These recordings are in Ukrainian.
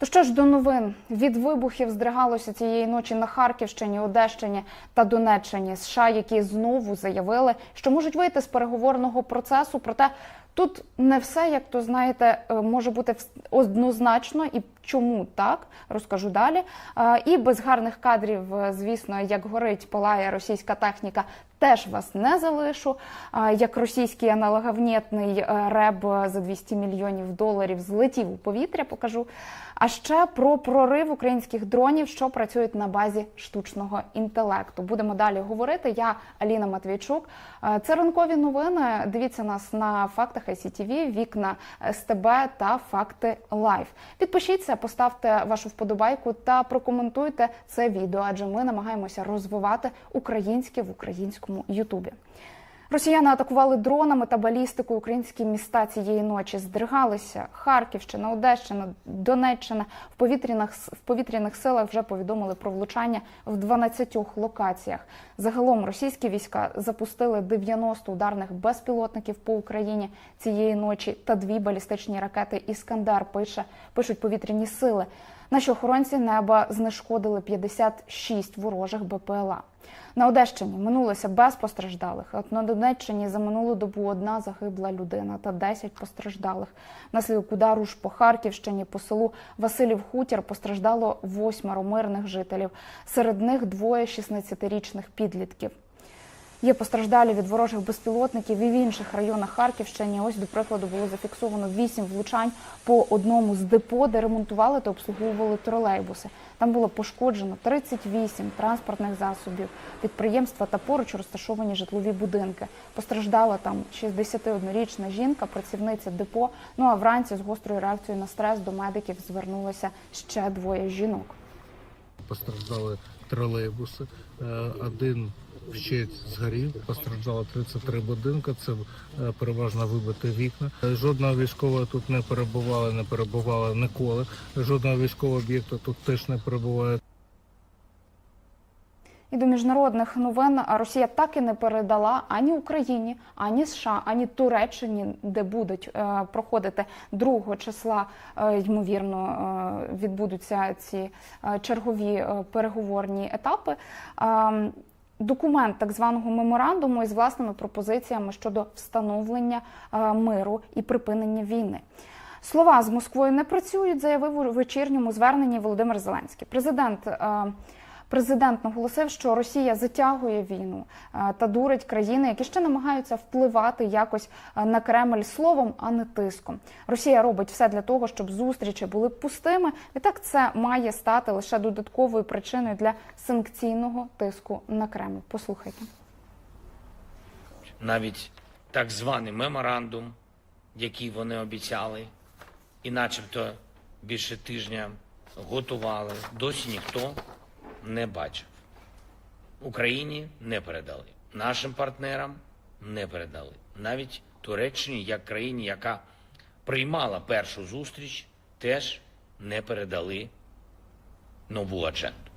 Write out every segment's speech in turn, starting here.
То що ж до новин від вибухів здригалося цієї ночі на Харківщині, Одещині та Донеччині. США, які знову заявили, що можуть вийти з переговорного процесу. Проте тут не все, як то знаєте, е, може бути однозначно і чому так розкажу далі. Е, І без гарних кадрів, е, звісно, як горить, палає російська техніка. Теж вас не залишу. Як російський аналоговнітний е, реб за 200 мільйонів доларів злетів у повітря, покажу. А ще про прорив українських дронів, що працюють на базі штучного інтелекту. Будемо далі говорити. Я Аліна Матвійчук. Е, Це ранкові новини. Дивіться нас на фактах ICTV, вікна СТБ та факти Лайв. Підпишіться, поставте вашу вподобайку та прокоментуйте це відео, адже ми намагаємося розвивати українське в українському Ютубі. Росіяни атакували дронами та балістикою українські міста цієї ночі. Здригалися Харківщина, Одещина, Донеччина. В повітряних в повітряних силах вже повідомили про влучання в 12 локаціях. Загалом російські війська запустили 90 ударних безпілотників по Україні цієї ночі та дві балістичні ракети Іскандер. Пише пишуть повітряні сили. Наші охоронці неба знешкодили 56 ворожих БПЛА. На Одещині минулося без постраждалих. От на Донеччині за минулу добу одна загибла людина та 10 постраждалих. Внаслідок удару ж по Харківщині по селу Василів Хутір постраждало восьмеро мирних жителів. Серед них двоє 16-річних підлітків. Є постраждалі від ворожих безпілотників і в інших районах Харківщини. Ось, до прикладу, було зафіксовано вісім влучань по одному з депо, де ремонтували та обслуговували тролейбуси. Там було пошкоджено 38 транспортних засобів, підприємства та поруч розташовані житлові будинки. Постраждала там 61-річна жінка, працівниця депо. Ну а вранці з гострою реакцією на стрес до медиків звернулося ще двоє жінок. Постраждали тролейбуси, е, один вщеть згорів, постраждало 33 будинки, це е, переважно вибиті вікна. Жодного військового тут не перебували, не перебували ніколи. Жодного військового об'єкту тут теж не перебуває. І до міжнародних новин Росія так і не передала ані Україні, ані США, ані Туреччині, де будуть е, проходити 2 числа, е, ймовірно, е, відбудуться ці е, чергові е, переговорні етапи. Е, Документ так званого меморандуму із власними пропозиціями щодо встановлення е, миру і припинення війни. Слова з Москвою не працюють, заявив у вечірньому зверненні Володимир Зеленський. Президент е, Президент наголосив, що Росія затягує війну е, та дурить країни, які ще намагаються впливати якось е, на Кремль словом, а не тиском. Росія робить все для того, щоб зустрічі були пустими. Відтак це має стати лише додатковою причиною для санкційного тиску на Кремль. Послухайте. навіть так званий меморандум, який вони обіцяли, і начебто більше тижня готували, досі ніхто не бачив. Україні не передали, нашим партнерам не передали. Навіть Туреччині, як країні, яка приймала першу зустріч, теж не передали нову адженду.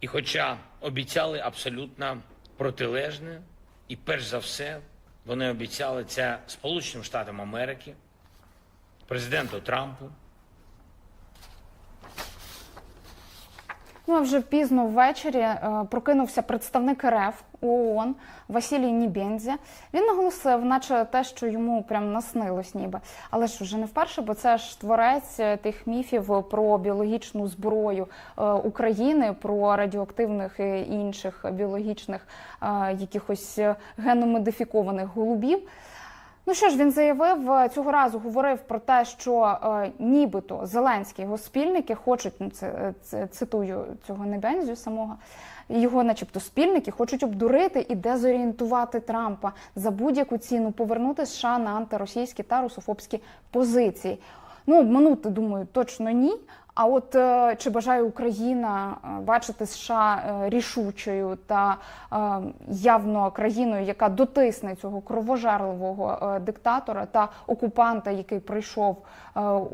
І хоча обіцяли абсолютно протилежне, і перш за все вони обіцяли це Сполученим Штатам Америки, президенту Трампу, Ну а вже пізно ввечері е, прокинувся представник РФ ООН Василій Нібензі. Він наголосив, наче те, що йому прям наснилось, ніби. Але ж вже не вперше, бо це ж творець е, тих міфів про біологічну зброю е, України, про радіоактивних і інших біологічних якихось геномодифікованих голубів. Ну що ж, він заявив е, цього разу, говорив про те, що е, нібито Зеленський його спільники хочуть, ну це, е, це цитую цього Небензю самого. Його, начебто, спільники хочуть обдурити і дезорієнтувати Трампа за будь-яку ціну повернути США на антиросійські та русофобські позиції. Ну, обманути, думаю, точно ні. А от е, чи бажає Україна е, бачити США е, рішучою та явно країною, яка дотисне цього кровожерливого диктатора та окупанта, який прийшов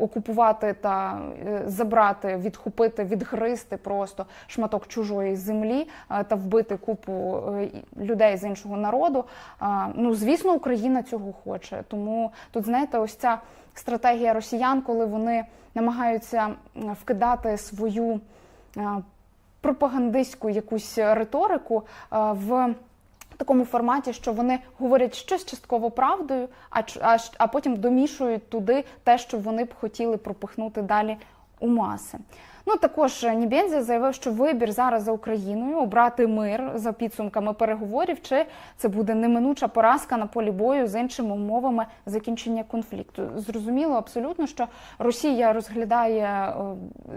окупувати та забрати, відхопити, відгризти просто шматок чужої землі та вбити купу людей з іншого народу? Ну, звісно, Україна цього хоче. Тому тут, знаєте, ось ця стратегія росіян, коли вони намагаються вкидати свою е, пропагандистську якусь риторику е, в такому форматі, що вони говорять щось частково правдою, а, а, а потім домішують туди те, що вони б хотіли пропихнути далі у маси. Ну також е, Нібензі заявив, що вибір зараз за Україною обрати мир за підсумками переговорів, чи це буде неминуча поразка на полі бою з іншими умовами закінчення конфлікту. Зрозуміло абсолютно, що Росія розглядає е,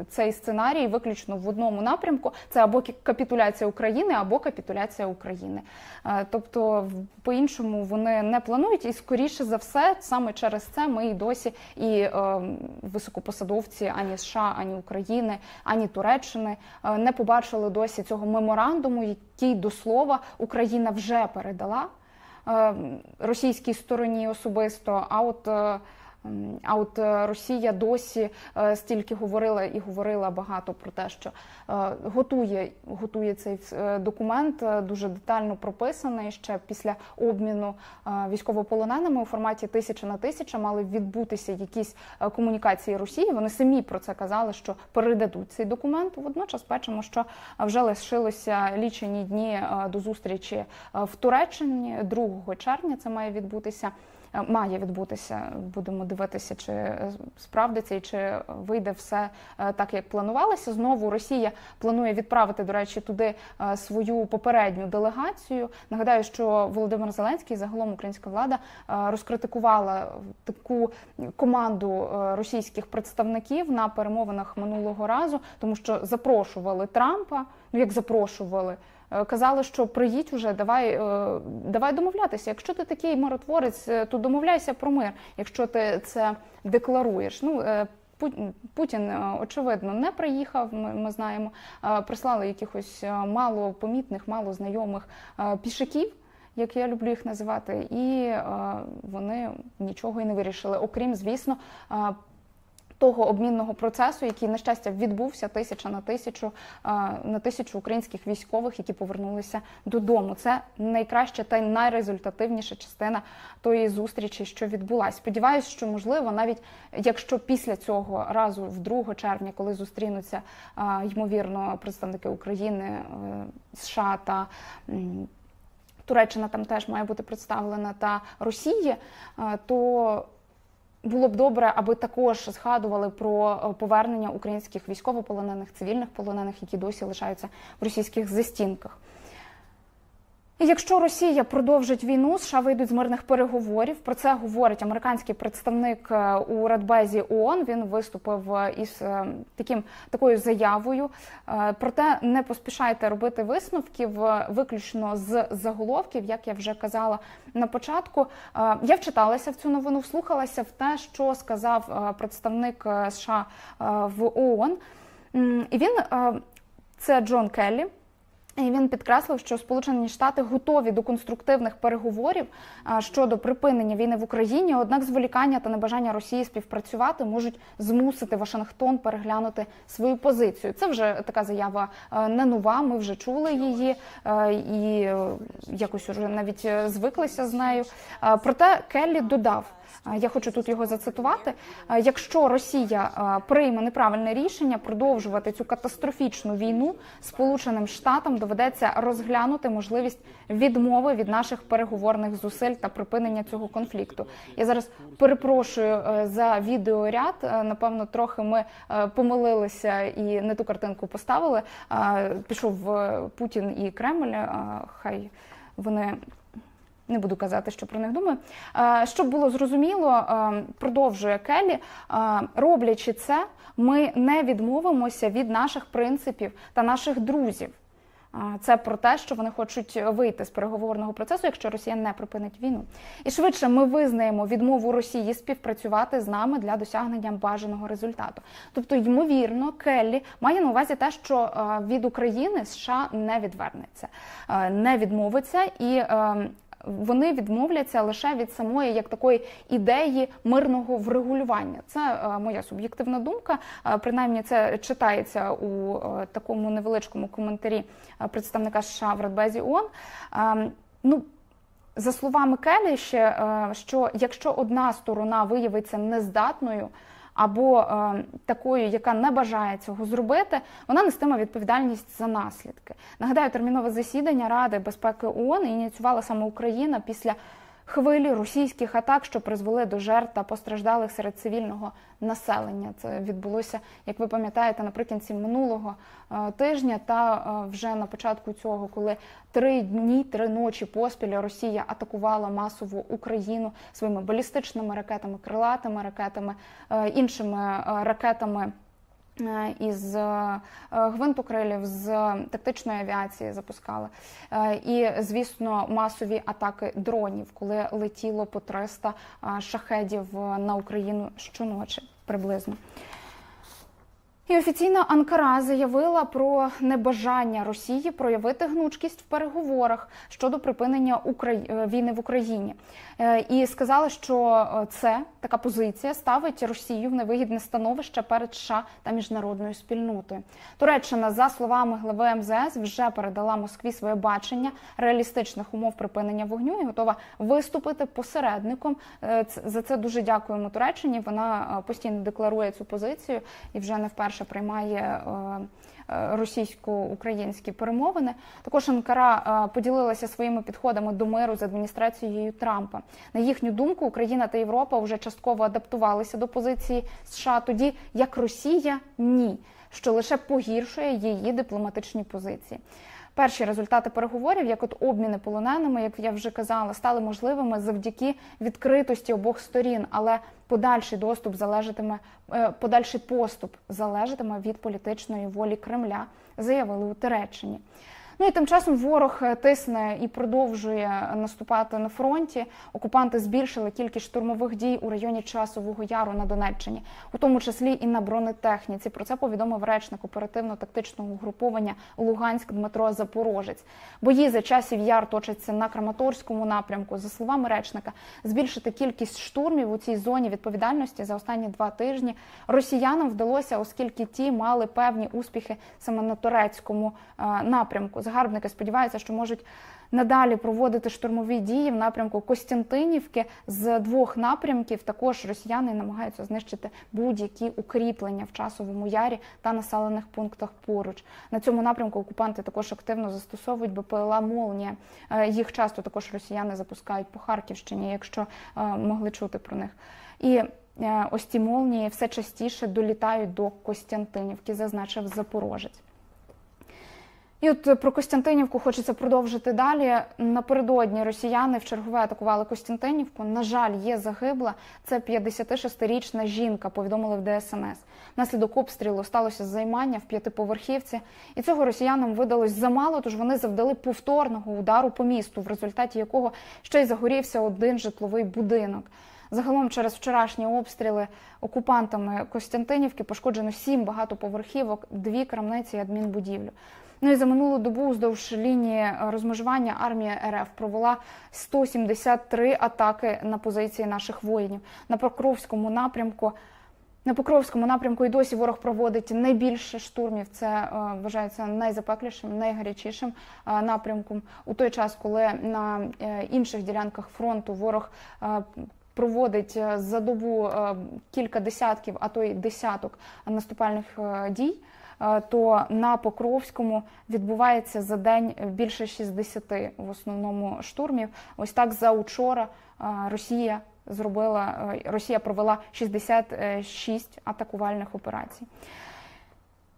цей сценарій виключно в одному напрямку: це або капітуляція України, або капітуляція України. Е, Тобто, в- по-іншому вони не планують, і скоріше за все, саме через це ми і досі і е, високопосадовці ані США, ані України, ані Туреччини е, не побачили досі цього меморандуму, який до слова Україна вже передала е, російській стороні особисто. А от е, а от е, Росія досі е, стільки говорила і говорила багато про те, що е, готує, готує цей документ, дуже детально прописаний. Ще після обміну військовополоненими у форматі тисяча на тисяча мали відбутися якісь комунікації Росії. Вони самі про це казали, що передадуть цей документ. Водночас бачимо, що вже лишилося лічені дні до зустрічі в Туреччині 2 червня. Це має відбутися. Має відбутися, будемо дивитися, чи е, справдиться і чи вийде все е, так, як планувалося. Знову Росія планує відправити, до речі, туди е, свою попередню делегацію. Нагадаю, що Володимир Зеленський, загалом українська влада, розкритикувала таку команду російських представників на перемовинах минулого разу, тому що запрошували Трампа. Ну як запрошували. Е, Казали, що приїдь уже, давай, е, давай домовлятися. Якщо ти такий миротворець, е, то домовляйся про мир, якщо ти це декларуєш. Ну Путін очевидно не приїхав. Ми, ми знаємо, прислали якихось мало помітних, мало знайомих пішаків. Як я люблю їх називати, і вони нічого і не вирішили, окрім, звісно, того обмінного процесу, який на щастя відбувся тисяча на тисячу на тисячу українських військових, які повернулися додому. Це найкраща та найрезультативніша частина тої зустрічі, що відбулася. Сподіваюсь, що можливо, навіть якщо після цього разу, в 2 червня, коли зустрінуться ймовірно представники України, е, США та Туреччина там теж має бути представлена та Росія, е, то було б добре, аби також згадували про е, повернення українських військовополонених, цивільних полонених, які досі лишаються в російських застінках. Якщо Росія продовжить війну, США вийдуть з мирних переговорів. Про це говорить американський представник е, у Радбезі ООН. Він виступив е, із е, таким такою заявою. Проте не поспішайте робити висновків виключно з заголовків, як я вже казала на початку. Я вчиталася в цю новину, вслухалася в те, що сказав представник США в ООН. І він це Джон Келлі. І він підкреслив, що Сполучені Штати готові до конструктивних переговорів щодо припинення війни в Україні. Однак зволікання та небажання Росії співпрацювати можуть змусити Вашингтон переглянути свою позицію. Це вже така заява е, не нова. Ми вже чули її е, і е, якось уже навіть е, звиклися з нею. Е, Проте Келлі додав. Е, Я хочу тут його зацитувати. Е, Якщо Росія е, прийме неправильне рішення продовжувати цю катастрофічну війну, Сполученим Штатам доведеться розглянути можливість відмови від наших переговорних зусиль та припинення цього конфлікту. Я зараз перепрошую за відеоряд. Напевно, трохи ми помилилися і не ту картинку поставили. Пішов Путін і Кремль. Хай вони не буду казати, що про них думаю. Е, Щоб було зрозуміло, е, продовжує Келлі, е, роблячи це, ми не відмовимося від наших принципів та наших друзів. Це про те, що вони хочуть вийти з переговорного процесу, якщо Росія не припинить війну. І швидше ми визнаємо відмову Росії співпрацювати з нами для досягнення бажаного результату. Тобто, ймовірно, Келлі має на увазі те, що від України США не відвернеться, не відмовиться і. Вони відмовляться лише від самої як такої ідеї мирного врегулювання. Це е, моя суб'єктивна думка. Е, принаймні, це читається у е, такому невеличкому коментарі представника США в Радбезі ООН. Е, ну, За словами Келі, ще що якщо одна сторона виявиться нездатною або е, такою, яка не бажає цього зробити, вона нестиме відповідальність за наслідки. Нагадаю, термінове засідання Ради безпеки ООН ініціювала саме Україна після хвилі російських атак, що призвели до жертв та постраждалих серед цивільного населення. Це відбулося, як ви пам'ятаєте, наприкінці минулого е, тижня, та е, вже на початку цього, коли три дні, три ночі поспіль Росія атакувала масово Україну своїми балістичними ракетами, крилатими ракетами, е, іншими ракетами. Е, Із е, гвинтокрилів з тактичної авіації запускали, Е, і звісно, масові атаки дронів, коли летіло по 300 е, шахедів на Україну щоночі приблизно. І офіційна Анкара заявила про небажання Росії проявити гнучкість в переговорах щодо припинення е, війни в Україні. Е, І сказала, що е, це така позиція ставить Росію в невигідне становище перед США та міжнародною спільнотою. Туреччина, за словами глави МЗС, вже передала Москві своє бачення реалістичних умов припинення вогню і готова виступити посередником. За це дуже дякуємо Туреччині. Вона постійно декларує цю позицію і вже не вперше приймає. е, е, Російсько-українські перемовини також Анкара е, поділилася своїми підходами до миру з адміністрацією Трампа. На їхню думку, Україна та Європа вже частково адаптувалися до позиції США, тоді як Росія ні, що лише погіршує її дипломатичні позиції. Перші результати переговорів, як от обміни полоненими, як я вже казала, стали можливими завдяки відкритості обох сторін, але подальший доступ залежатиме, е, подальший поступ залежатиме від політичної волі Кремля, заявили у Туреччині. Ну і тим часом ворог е, тисне і продовжує наступати на фронті. Окупанти збільшили кількість штурмових дій у районі Часового Яру на Донеччині, у тому числі і на бронетехніці. Про це повідомив речник оперативно-тактичного угруповання Луганськ Дмитро Запорожець. Бої за часів яр точаться на Краматорському напрямку. За словами речника, збільшити кількість штурмів у цій зоні відповідальності за останні два тижні росіянам вдалося, оскільки ті мали певні успіхи саме на турецькому е, напрямку. Загарбники сподіваються, що можуть надалі проводити штурмові дії в напрямку Костянтинівки з двох напрямків. Також росіяни намагаються знищити будь-які укріплення в часовому ярі та населених пунктах поруч. На цьому напрямку окупанти також активно застосовують БПЛА Молнія. Е, Їх часто також росіяни запускають по Харківщині, якщо е, могли чути про них. І е, ось ці молнії все частіше долітають до Костянтинівки, зазначив Запорожець. І от е, про Костянтинівку хочеться продовжити далі. Напередодні росіяни в чергове атакували Костянтинівку. На жаль, є загибла. Це 56-річна жінка, повідомили в ДСНС. Наслідок обстрілу сталося займання в п'ятиповерхівці, і цього росіянам видалось замало, тож вони завдали повторного удару по місту, в результаті якого ще й загорівся один житловий будинок. Загалом через вчорашні обстріли окупантами Костянтинівки пошкоджено сім багатоповерхівок, дві крамниці і адмінбудівлю. Ну і за минулу добу уздовж лінії розмежування армія РФ провела 173 атаки на позиції наших воїнів на Покровському напрямку. На Покровському напрямку і досі ворог проводить найбільше штурмів. Це е, вважається найзапеклішим, найгарячішим е, напрямком у той час, коли на е, інших ділянках фронту ворог е, проводить е, за добу е, кілька десятків, а то й десяток наступальних е, дій. Е, То на Покровському відбувається за день більше 60 в основному штурмів. Ось так за учора е, Росія зробила е, Росія провела 66 атакувальних операцій.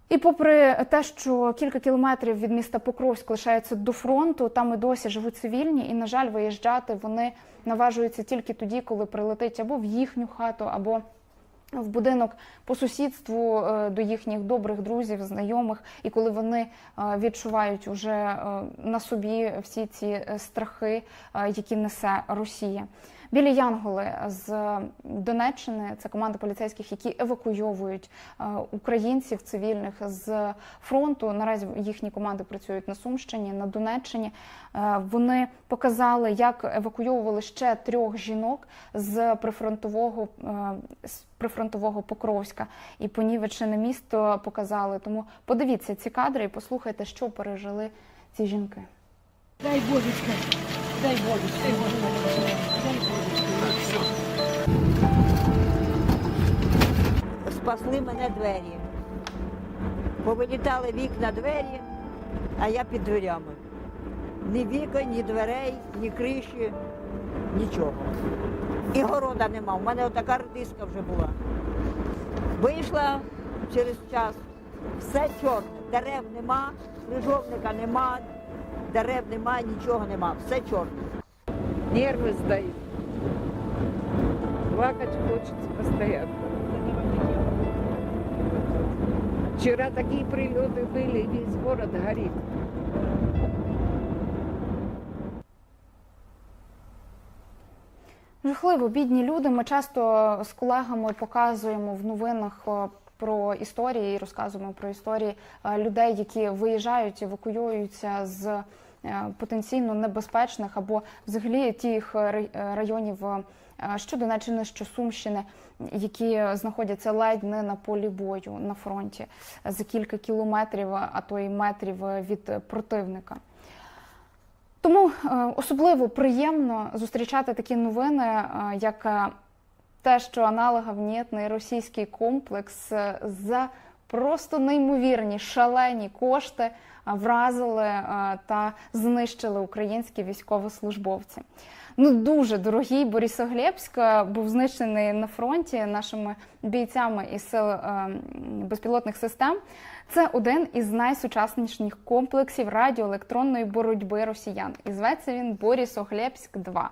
І попри те, що кілька кілометрів від міста Покровськ лишається до фронту, там і досі живуть цивільні, і, на жаль, виїжджати вони наважуються тільки тоді, коли прилетить або в їхню хату, або в будинок по сусідству е, до їхніх добрих друзів, знайомих, і коли вони е, відчувають уже е, на собі всі ці страхи, які несе Росія. Білі Янголи з Донеччини це команда поліцейських, які евакуйовують е, українців цивільних з фронту. Наразі їхні команди працюють на Сумщині, на Донеччині. Е, Вони показали, як евакуйовували ще трьох жінок з прифронтового е, з прифронтового Покровська і понівечене місто показали. Тому подивіться ці кадри і послухайте, що пережили ці жінки. Дай Божечка, Дай Боже, дай Боже, спасли мене двері. Повилітали вікна двері, а я під дверями. Ні вікон, ні дверей, ні криші, нічого. І города нема. У мене отака редиска вже була. Вийшла через час, все чорне, дерев нема, крижовника нема, дерев нема, нічого нема, все чорне. Нервы сдают. Плакать хочется постоянно. Вчера такие прилеты были, весь город горит. Жахливо, бідні люди. Ми часто з колегами показуємо в новинах е, про історії і розказуємо про історії е, людей, які виїжджають, евакуюються з е, потенційно небезпечних або взагалі тих рай- районів, що Донеччини, що Сумщини, які знаходяться ледь не на полі бою на фронті за кілька кілометрів, а то й метрів від противника. Тому е, особливо приємно зустрічати такі новини, е, як е, те, що на російський комплекс е, за просто неймовірні шалені кошти е, вразили е, та знищили українські військовослужбовці. Ну дуже дорогий Борисоглебськ е, був знищений на фронті нашими бійцями із сил е, безпілотних систем. Це один із найсучасніших комплексів радіоелектронної боротьби росіян. І зветься він Борисоглебськ 2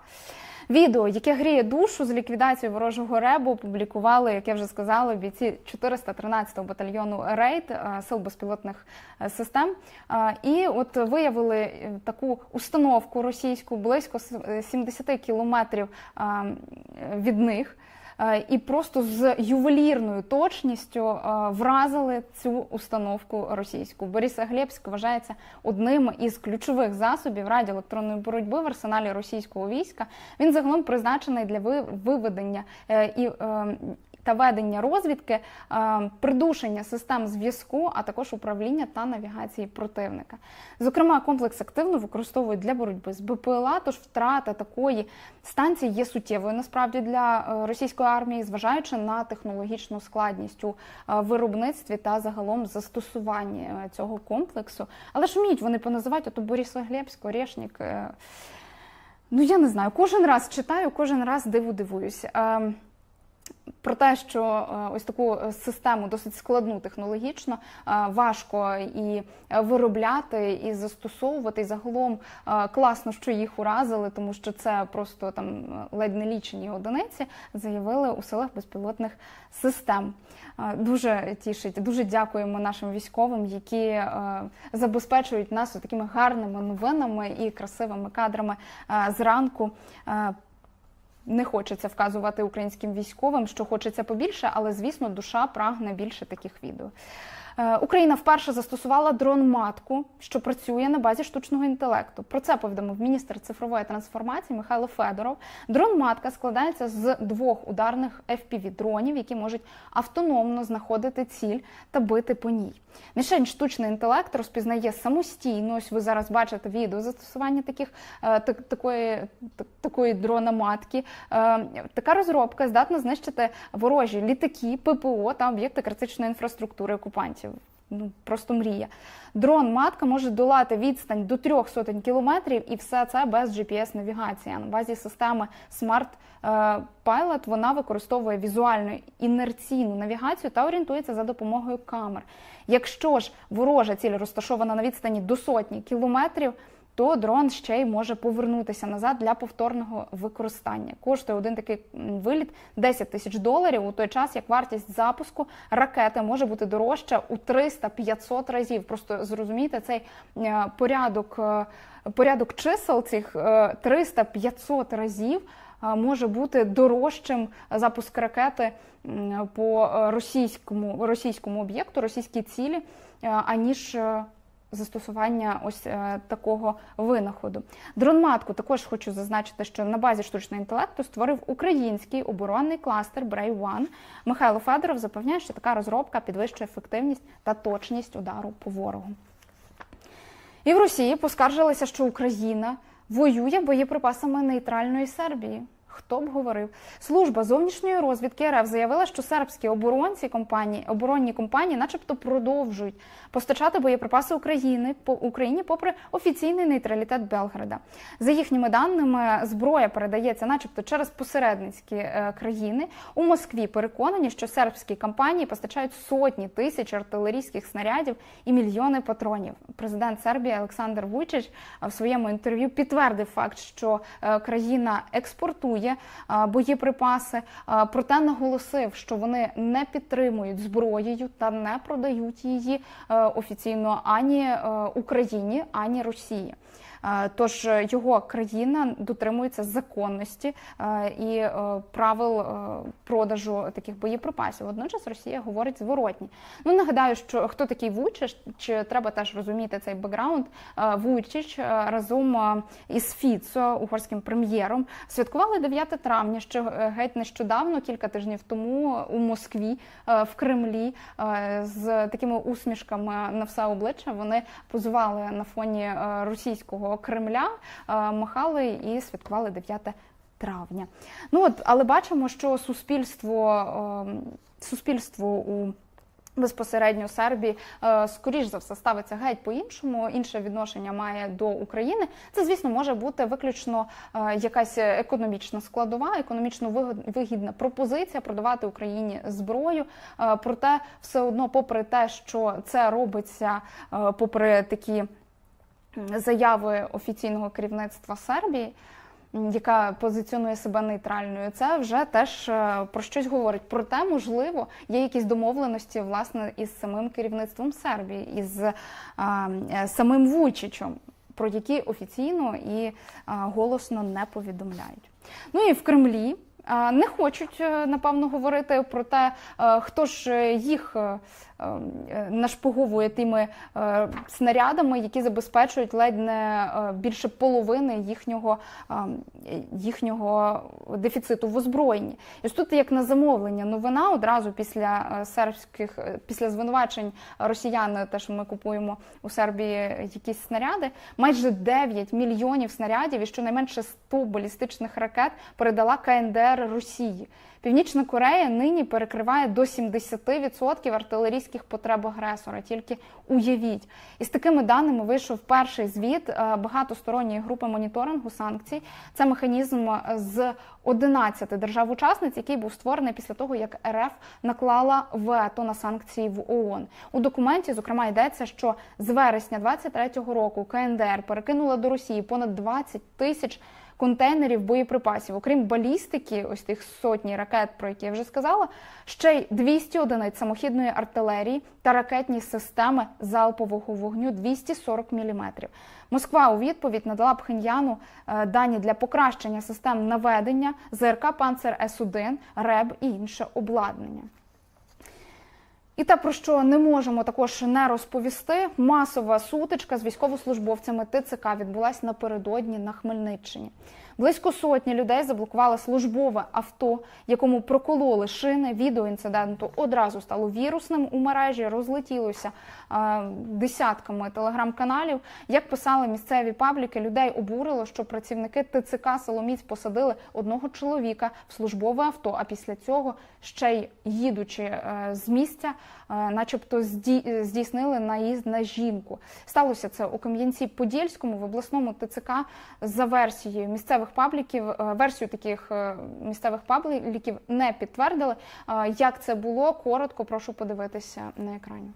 Відео, яке гріє душу з ліквідації ворожого ребу, опублікували, як я вже сказала, бійці 413-го батальйону Рейд е, сил безпілотних е, систем. Е, І от виявили таку установку російську близько с- е, 70 кілометрів е, від них. Е, І просто з ювелірною точністю е, вразили цю установку російську. Борисоглебськ вважається одним із ключових засобів радіоелектронної боротьби в арсеналі російського війська. Він загалом призначений для ви- виведення е, і е, та ведення розвідки, е, придушення систем зв'язку, а також управління та навігації противника. Зокрема, комплекс активно використовують для боротьби з БПЛА, тож втрата такої станції є суттєвою насправді для е, російської армії, зважаючи на технологічну складність у е, виробництві та загалом застосуванні цього комплексу. Але ж вміють вони поназивати ото Борисоглебськ, Орешник. Ну я не знаю. Кожен раз читаю, кожен раз диву дивуюсь. Про те, що е, ось таку е, систему досить складну технологічно е, важко і виробляти, і застосовувати. І загалом класно, що їх уразили, тому що це просто там ледь не лічені одиниці, заявили у силах безпілотних систем. Дуже тішить, дуже дякуємо нашим військовим, які забезпечують нас такими гарними новинами і красивими кадрами зранку. Не хочеться вказувати українським військовим, що хочеться побільше, але звісно, душа прагне більше таких відео. Е, Україна вперше застосувала дрон-матку, що працює на базі штучного інтелекту. Про це повідомив міністр цифрової трансформації Михайло Федоров. Дрон-матка складається з двох ударних FPV-дронів, які можуть автономно знаходити ціль та бити по ній. Мішень штучний інтелект розпізнає самостійно. Ось ви зараз бачите відео застосування таких е, так- такої, так- такої дрона-матки. Е, Така розробка здатна знищити ворожі літаки, ППО та об'єкти критичної інфраструктури окупантів. Ну просто мрія. Дрон матка може долати відстань до трьох сотень кілометрів, і все це без GPS-навігації. На базі системи Smart е, Pilot вона використовує візуальну інерційну навігацію та орієнтується за допомогою камер. Якщо ж ворожа ціль розташована на відстані до сотні кілометрів, то дрон ще й може повернутися назад для повторного використання. Коштує один такий виліт 10 тисяч доларів у той час, як вартість запуску ракети може бути дорожча у 300-500 разів. Просто зрозумійте цей е, порядок, е, порядок чисел цих е, 300-500 разів. е, Може бути дорожчим запуск ракети по російському російському об'єкту, російській цілі, аніж застосування ось е, такого винаходу. Дронматку також хочу зазначити, що на базі штучного інтелекту створив український оборонний кластер Brave One. Михайло Федоров запевняє, що така розробка підвищує ефективність та точність удару по ворогу. І в Росії поскаржилися, що Україна воює боєприпасами нейтральної Сербії. Хто б говорив? Служба зовнішньої розвідки РФ заявила, що сербські оборонці компанії, оборонні компанії, начебто, продовжують постачати боєприпаси України по Україні, попри офіційний нейтралітет Белграда. За їхніми даними, зброя передається, начебто, через посередницькі е, країни. У Москві переконані, що сербські компанії постачають сотні тисяч артилерійських снарядів і мільйони патронів. Президент Сербії Олександр Вуйчич е, в своєму інтерв'ю підтвердив факт, що е, країна експортує е, боєприпаси, проте наголосив, що вони не підтримують зброєю та не продають її е, офіційно ані е, Україні, ані Росії. Тож е, його країна дотримується законності е, і е, правил продажу таких боєприпасів. Водночас Росія говорить зворотні. Ну нагадаю, що хто такий Вуйчич, чи треба теж розуміти цей бекграунд. Вуйчич разом із Фіцо, угорським прем'єром, святкували 9 травня, е, геть нещодавно, кілька тижнів тому у Москві, в Кремлі, з такими усмішками на все обличчя. Вони позували на фоні е, російського Кремля, е, махали і святкували 9 травня. Ну от, але бачимо, що суспільство, е, суспільство у Безпосередньо Сербії, е, скоріш за все, ставиться геть по-іншому. Інше відношення має до України. Це, звісно, може бути виключно якась економічна складова, економічно вигідна пропозиція продавати Україні зброю. Проте, все одно, попри те, що це робиться, попри такі заяви офіційного керівництва Сербії, яка позиціонує себе нейтральною, це вже теж е, про щось говорить. Проте, можливо, є якісь домовленості власне із самим керівництвом Сербії, із е, е, самим Вучичем, про які офіційно і е, голосно не повідомляють. Ну і в Кремлі. Не хочуть е, напевно говорити про те, е, хто ж е, їх нашпиговує тими снарядами, які забезпечують ледь не більше половини їхнього, їхнього дефіциту в озброєнні. І тут, як на замовлення, новина одразу після сербських після звинувачень росіян, те, що ми купуємо у Сербії якісь снаряди, майже 9 мільйонів снарядів і щонайменше 100 балістичних ракет передала КНДР Росії. Північна Корея нині перекриває до 70% артилерійських потреб агресора. Тільки уявіть. І з такими даними вийшов перший звіт е, багатосторонньої групи моніторингу санкцій. Це механізм з 11 держав-учасниць, який був створений після того, як РФ наклала вето на санкції в ООН. У документі, зокрема, йдеться, що з вересня 23-го року КНДР перекинула до Росії понад 20 тисяч контейнерів боєприпасів. Окрім балістики, ось тих сотні ракет, про які я вже сказала, ще й 200 одиниць самохідної артилерії та ракетні системи залпового вогню 240 мм. Москва у відповідь надала Пхеньяну е, дані для покращення систем наведення ЗРК Панцер С-1, РЕБ і інше обладнання. І те, про що не можемо також не розповісти, масова сутичка з військовослужбовцями ТЦК відбулася напередодні на Хмельниччині. Близько сотні людей заблокували службове авто, якому прокололи шини. Відео інциденту одразу стало вірусним у мережі, розлетілося е, десятками телеграм-каналів. Як писали місцеві пабліки, людей обурило, що працівники ТЦК Соломіць посадили одного чоловіка в службове авто. А після цього ще й їдучи е, з місця, начебто зді- здійснили наїзд на жінку. Сталося це у Кам'янці-Подільському в обласному ТЦК за версією місцевих пабліків. е, Версію таких е, місцевих пабліків не підтвердили. Е, Як це було, коротко прошу подивитися на екрані.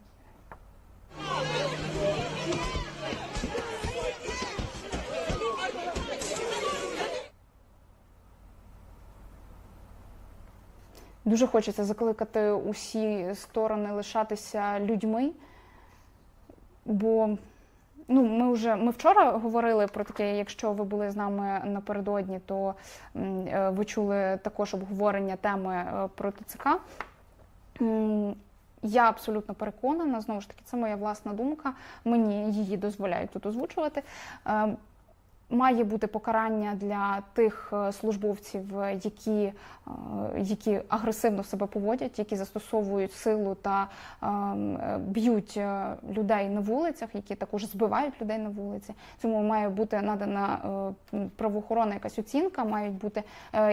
Дуже хочеться закликати усі сторони лишатися людьми, бо ну, ми вже ми вчора говорили про таке. Якщо ви були з нами напередодні, то е, ви чули також обговорення теми е, про ТЦК. Я абсолютно переконана, знову ж таки, це моя власна думка. Мені її дозволяють тут озвучувати. Має бути покарання для тих е, службовців, е, які, е, які агресивно себе поводять, які застосовують силу та б'ють людей на вулицях, які також збивають людей на вулиці. Цьому має бути надана правоохоронна якась оцінка, мають бути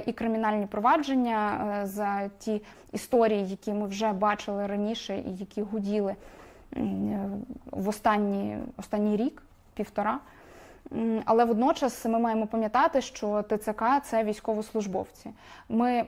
і кримінальні провадження за ті історії, які ми вже бачили раніше, і які гуділи в останні, рік, півтора. Але водночас ми маємо пам'ятати, що ТЦК це військовослужбовці. Ми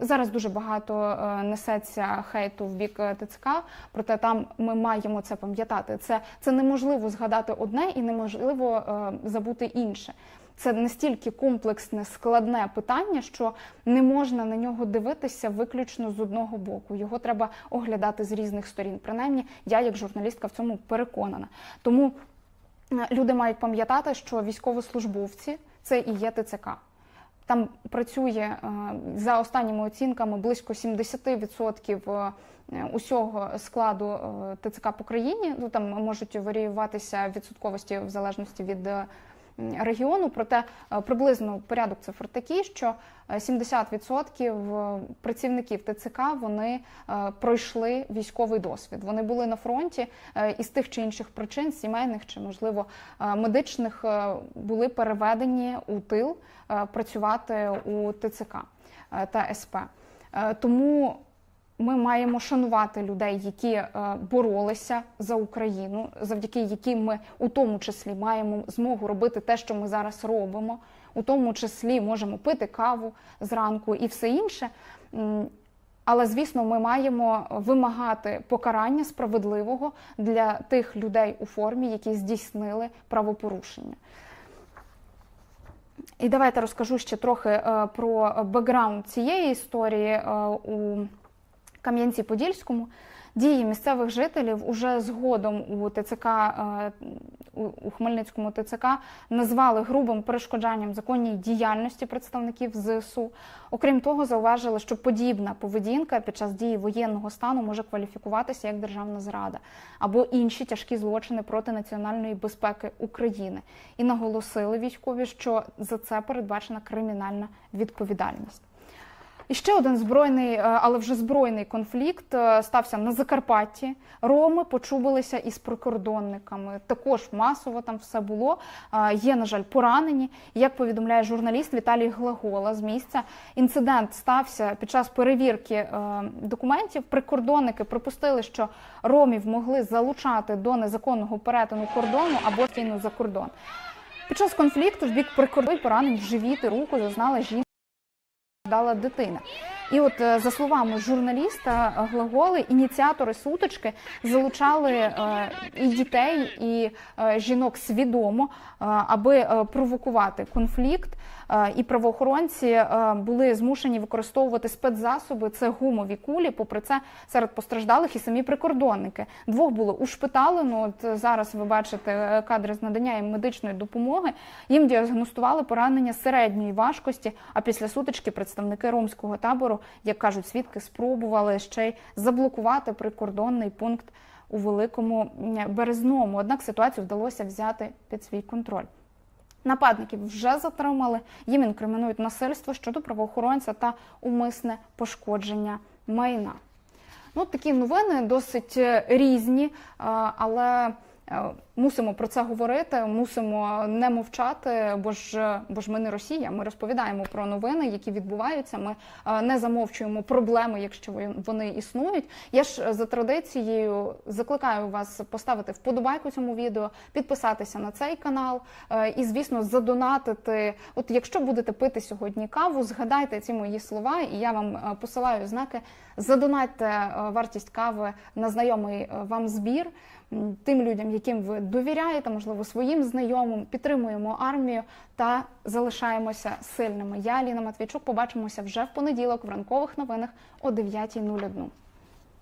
зараз дуже багато е, несеться хейту в бік е, ТЦК, проте там ми маємо це пам'ятати. Це, це неможливо згадати одне і неможливо е, забути інше. Це настільки комплексне, складне питання, що не можна на нього дивитися виключно з одного боку. Його треба оглядати з різних сторін. Принаймні, я як журналістка в цьому переконана. Тому люди мають пам'ятати, що військовослужбовці це і є ТЦК. Там працює е, за останніми оцінками близько 70% е, усього складу е, ТЦК по країні. Ну там можуть варіюватися відсотковості в залежності від регіону. Проте е, приблизно порядок цифр такий, що е, 70% працівників ТЦК вони е, пройшли військовий досвід. Вони були на фронті е, із тих чи інших причин, сімейних чи можливо е, медичних, е, були переведені у тил е, працювати у ТЦК е, та СП. Е, Тому ми маємо шанувати людей, які е, боролися за Україну, завдяки яким ми у тому числі маємо змогу робити те, що ми зараз робимо, у тому числі можемо пити каву зранку і все інше. Але звісно, ми маємо вимагати покарання справедливого для тих людей у формі, які здійснили правопорушення. І давайте розкажу ще трохи е, про бекграунд цієї історії е, у Кам'янці-Подільському. Дії місцевих жителів уже згодом у ТЦК е, у Хмельницькому ТЦК назвали грубим перешкоджанням законній діяльності представників ЗСУ. Окрім того, зауважили, що подібна поведінка під час дії воєнного стану може кваліфікуватися як державна зрада або інші тяжкі злочини проти національної безпеки України. І наголосили військові, що за це передбачена кримінальна відповідальність. І ще один збройний, е, але вже збройний конфлікт е, стався на Закарпатті. Роми почубилися із прикордонниками. Також масово там все було. Е, Є, на жаль, поранені. Як повідомляє журналіст Віталій Глагола з місця, інцидент стався під час перевірки документів. Прикордонники припустили, що ромів могли залучати до незаконного перетину кордону або стійну за кордон. Під час конфлікту в бік прикордонних поранень в живіт і руку зазнала жінка страждала дитина. І от е, за словами журналіста е, Глаголи, ініціатори сутички залучали е, і дітей, і жінок свідомо, аби провокувати конфлікт. І правоохоронці були змушені використовувати спецзасоби. Це гумові кулі. Попри це, серед постраждалих і самі прикордонники. Двох було ушпиталено. От зараз ви бачите кадри з надання їм медичної допомоги. Їм діагностували поранення середньої важкості. А після сутички представники ромського табору, як кажуть свідки, спробували ще й заблокувати прикордонний пункт у великому березному. Однак ситуацію вдалося взяти під свій контроль. Нападників вже затримали. Їм інкримінують насильство щодо правоохоронця та умисне пошкодження майна. Ну, такі новини досить е, різні, е, але мусимо про це говорити, мусимо не мовчати, бо ж, бо ж ми не Росія. Ми розповідаємо про новини, які відбуваються. Ми е, не замовчуємо проблеми, якщо вони- існують. Я ж е, за традицією закликаю вас поставити вподобайку цьому відео, підписатися на цей канал е, і, звісно, задонатити. От якщо будете пити сьогодні каву, згадайте ці мої слова, і я вам е, посилаю знаки. Задонатьте е, вартість кави на знайомий е, вам збір. Тим людям, яким ви довіряєте, можливо, своїм знайомим, підтримуємо армію та залишаємося сильними. Я Аліна Матвійчук. Побачимося вже в понеділок в ранкових новинах о 9.01.